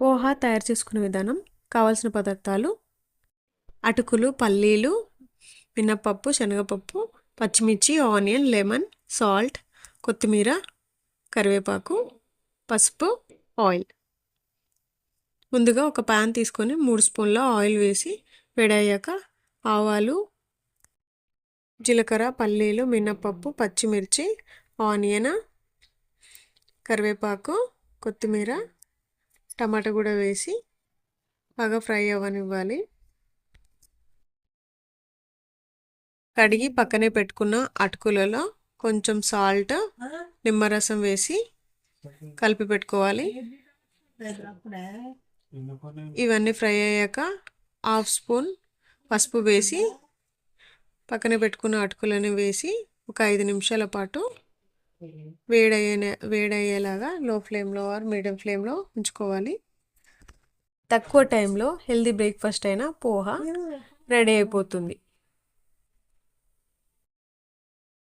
పోహా తయారు చేసుకునే విధానం కావాల్సిన పదార్థాలు అటుకులు పల్లీలు మినప్పప్పు శనగపప్పు పచ్చిమిర్చి ఆనియన్ లెమన్ సాల్ట్ కొత్తిమీర కరివేపాకు పసుపు ఆయిల్. ముందుగా ఒక ప్యాన్ తీసుకొని మూడు స్పూన్ల ఆయిల్ వేసి వేడయ్యాక ఆవాలు జీలకర్ర పల్లీలు మినప్పప్పు పచ్చిమిర్చి ఆనియన్ కరివేపాకు కొత్తిమీర టమాటా కూడా వేసి బాగా ఫ్రై అవ్వనివ్వాలి. కడిగి పక్కనే పెట్టుకున్న అటుకులలో కొంచెం సాల్ట్ నిమ్మరసం వేసి కలిపి పెట్టుకోవాలి. ఇవన్నీ ఫ్రై అయ్యాక హాఫ్ స్పూన్ పసుపు వేసి పక్కనే పెట్టుకున్న అటుకులను వేసి ఒక ఐదు నిమిషాల పాటు వేడయ్యే వేడయ్యేలాగా లో ఫ్లేమ్లో ఆర్ మీడియం ఫ్లేమ్లో ఉంచుకోవాలి. తక్కువ టైంలో హెల్దీ బ్రేక్ఫాస్ట్ అయిన పోహా రెడీ అయిపోతుంది.